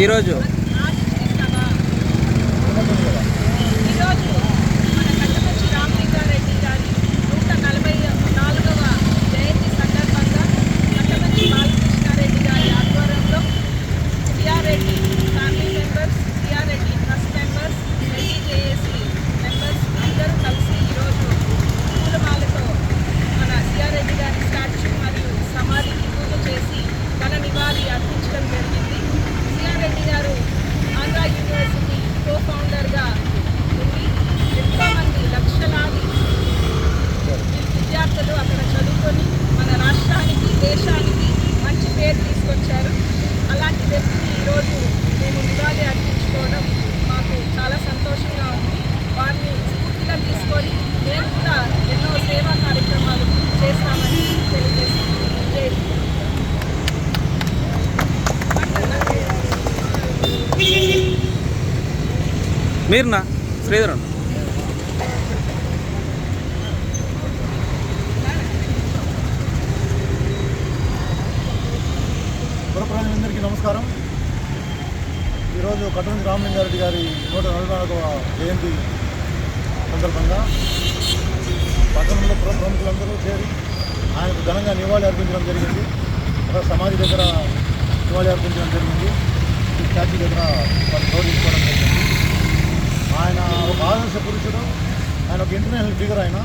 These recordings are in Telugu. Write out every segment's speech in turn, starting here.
ఈరోజు ఆశిస్తున్నావా? ఈరోజు మన కట్టమంచి రామలింగారెడ్డి గారి నూట నలభై నాలుగవ జయంతి సందర్భంగా కట్టమంచి బాలకృష్ణారెడ్డి గారి ఆధ్వర్యంలో CR Reddy family members CR Reddy trust members LTJAC members అందరూ కలిసి ఈరోజు పూలమాలతో మన సిఆర్రెడ్డి గారి స్టాచ్యూ మరియు సమాధికి పూజ చేసి ఘన నివాళి అర్పించడం జరిగింది సిఆర్రెడ్డి గారు ఆంధ్ర యూనివర్సిటీ కో ఫౌండర్గా ఉండి ఎంతోమంది లక్షలాది విద్యార్థులు అక్కడ మన రాష్ట్రానికి దేశానికి మంచి పేరు తీసుకొచ్చారు. అలాంటి వ్యక్తిని ఈరోజు మేము ఉగాది అర్పించుకోవడం మాకు చాలా సంతోషంగా ఉంది. వారిని స్ఫూర్తిగా తీసుకొని మేము కూడా ఎన్నో సేవా కార్యక్రమాలు చేస్తామని తెలియజేస్తున్నాం మీరునా? శ్రీధరన్? ఈరోజు కట్టమంది రామలింగారెడ్డి గారి నూట నలభై నాలుగవ జయంతి సందర్భంగా పట్టణంలో ప్రముఖులందరూ చేరి ఆయనకు ఘనంగా నివాళి అర్పించడం జరిగింది. ఒక సమాధి దగ్గర నివాళి అర్పించడం జరిగింది. ఈ స్టాచ్యూ దగ్గర వాళ్ళు గౌరవించుకోవడం జరిగింది. ఆయన ఒక ఆదర్శ పురుషుడు. ఆయన ఒక ఇంటర్నేషనల్ ఫిగర్ ఆయన.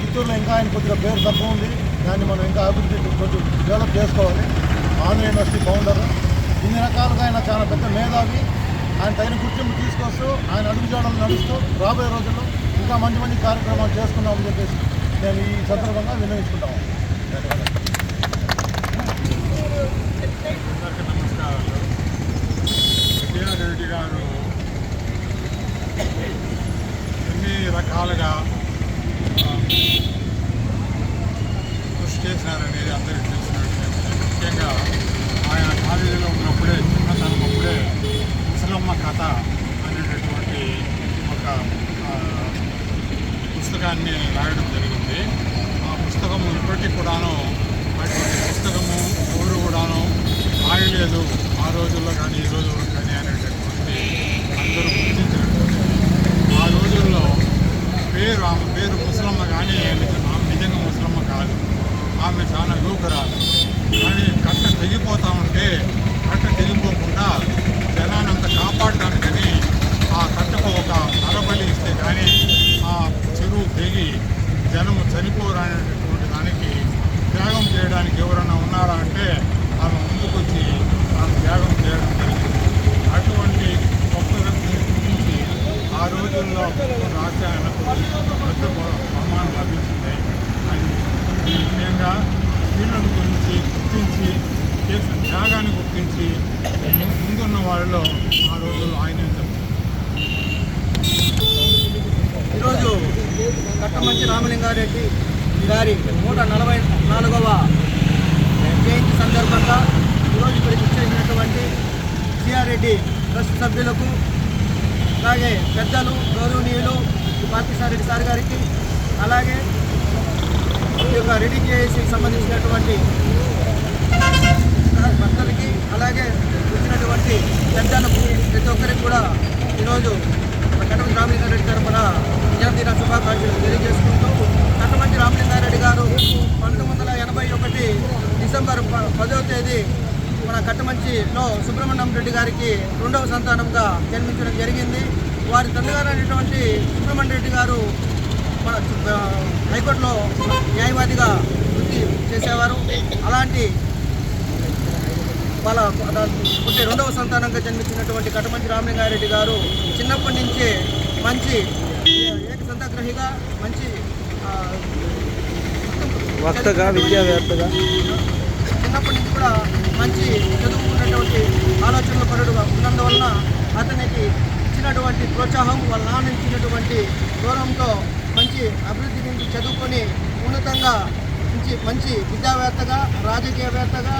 చిత్తూరులో ఇంకా ఆయన కొద్దిగా పేరు తక్కువ ఉంది. దాన్ని మనం ఇంకా అభివృద్ధి కొంచెం డెవలప్ చేసుకోవాలి. Andhra university founder. ఇన్ని రకాలుగా ఆయన చాలా పెద్ద మేధావి. ఆయన తగిన గుర్తింపు తీసుకొస్తూ ఆయన అడుగుజాడలు నడుస్తూ రాబోయే రోజుల్లో ఇంకా మంచి మంచి కార్యక్రమాలు చేసుకుందామని చెప్పేసి నేను ఈ సందర్భంగా వినియోగించుకుంటాము ధన్యవాదాలు అందరికీ నమస్కారాలు కేఆర్ రెడ్డి గారు ఎన్ని రకాలుగా ఆ, కృషి చేసినారనేది అందరికీ తెలిసిన విషయం ముఖ్యంగా ఆయన కాలేజీలో ఉన్నప్పుడే చిన్నతనం అప్పుడే ముసలమ్మ కథ అనేటటువంటి ఒక ఆ, పుస్తకాన్ని రాయడం జరిగింది. ఆ పుస్తకము ఇప్పటికీ కూడాను అటువంటి పుస్తకము ఎవరు కూడాను రాయలేదు. ఆ రోజుల్లో కానీ ఈ రోజుల్లో కానీ అనేటటువంటి అందరూ గుర్తించినటువంటి ఆ రోజుల్లో పేరు ఆమె పేరు ముసలమ్మ కానీ ఆమె నిజంగా ముసలమ్మ కాదు. ఆమె చాలా యువకురాలు. కానీ కట్ట తెగిపోతా ఉంటే కట్ట తెగిపో జనము చనిపోరనేటటువంటి దానికి త్యాగం చేయడానికి ఎవరైనా ఉన్నారా అంటే ఆమె ముందుకొచ్చి ఆమె త్యాగం చేయడం జరిగింది. అటువంటి గొప్ప వ్యక్తిని గురించి ఆ రోజుల్లో రాష్ట్ర ఆయనకు పెద్ద బహుమానం లభించింది. ఈ ముఖ్యంగా స్త్రీలను గురించి గుర్తించి చేసిన త్యాగాన్ని గుర్తించి ముందున్న వాళ్ళలో ఆ రోజుల్లో ఆయన ఈరోజు మంచి రామలింగారెడ్డి గారి నూట నలభై నాలుగవ జయంతి సందర్భంగా ఈరోజు ఇక్కడికి ఇచ్చేసినటువంటి సిఆర్రెడ్డి ట్రస్ట్ సభ్యులకు అలాగే పెద్దలు గౌరవనీయులు పార్థిసారెడ్డి సార్ గారికి అలాగే ఈ యొక్క రెడీ చేసి సంబంధించినటువంటి భక్తులకి అలాగే వచ్చినటువంటి పెద్దలకు ప్రతి ఒక్కరికి కూడా ఈరోజు రామలింగారెడ్డి తరఫున విద్యార్థి శుభాకాంక్షలు తెలియజేసుకుంటూ కట్టమంచి రామలింగారెడ్డి గారు పంతొమ్మిది వందల ఎనభై ఒకటి డిసెంబర్ ప- పదవ తేదీ మన కట్టమంచిలో సుబ్రహ్మణ్యం రెడ్డి గారికి రెండవ సంతానంగా జన్మించడం జరిగింది. వారి తండ్రిగారు అనేటువంటి సుబ్రహ్మణ్య రెడ్డి గారు మన హైకోర్టులో న్యాయవాదిగా వృత్తి చేసేవారు. అలాంటి వాళ్ళ పుట్టే రెండవ సంతానంగా జన్మించినటువంటి కటమంచి రామలింగారెడ్డి గారు చిన్నప్పటి నుంచే మంచి ఏక సంతాగ్రహిగా మంచి వక్తగా విద్యావేత్తగా. చిన్నప్పటి నుంచి కూడా మంచి చదువుకున్నటువంటి ఆలోచనల పరుడుగా ఉన్నందువలన అతనికి ఇచ్చినటువంటి ప్రోత్సాహం వాళ్ళ నాన్న ఇచ్చినటువంటి గౌరవంతో మంచి అభివృద్ధి నుంచి చదువుకొని ఉన్నతంగా మంచి మంచి విద్యావేత్తగా రాజకీయవేత్తగా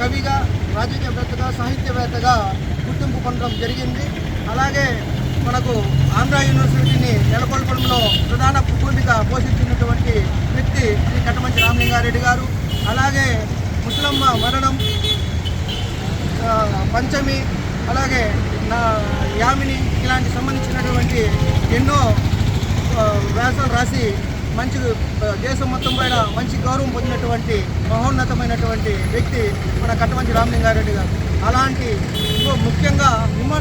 కవిగా రాజకీయవేత్తగా సాహిత్యవేత్తగా గుర్తింపు పొందడం జరిగింది. అలాగే మనకు ఆంధ్ర యూనివర్సిటీని నెలకొల్పడంలో ప్రధాన భూమిక పోషించినటువంటి వ్యక్తి శ్రీ కట్టమంచి రామలింగారెడ్డి గారు. అలాగే ముసలమ్మ మరణం పంచమి అలాగే నా యామిని ఇలాంటి సంబంధించినటువంటి ఎన్నో వ్యాసాలు రాసి మంచి దేశం మొత్తం పైన మంచి గౌరవం పొందినటువంటి మహోన్నతమైనటువంటి వ్యక్తి మన కట్టమంచి రామలింగారెడ్డి గారు. అలాంటి ఇంకో ముఖ్యంగా విమర్శ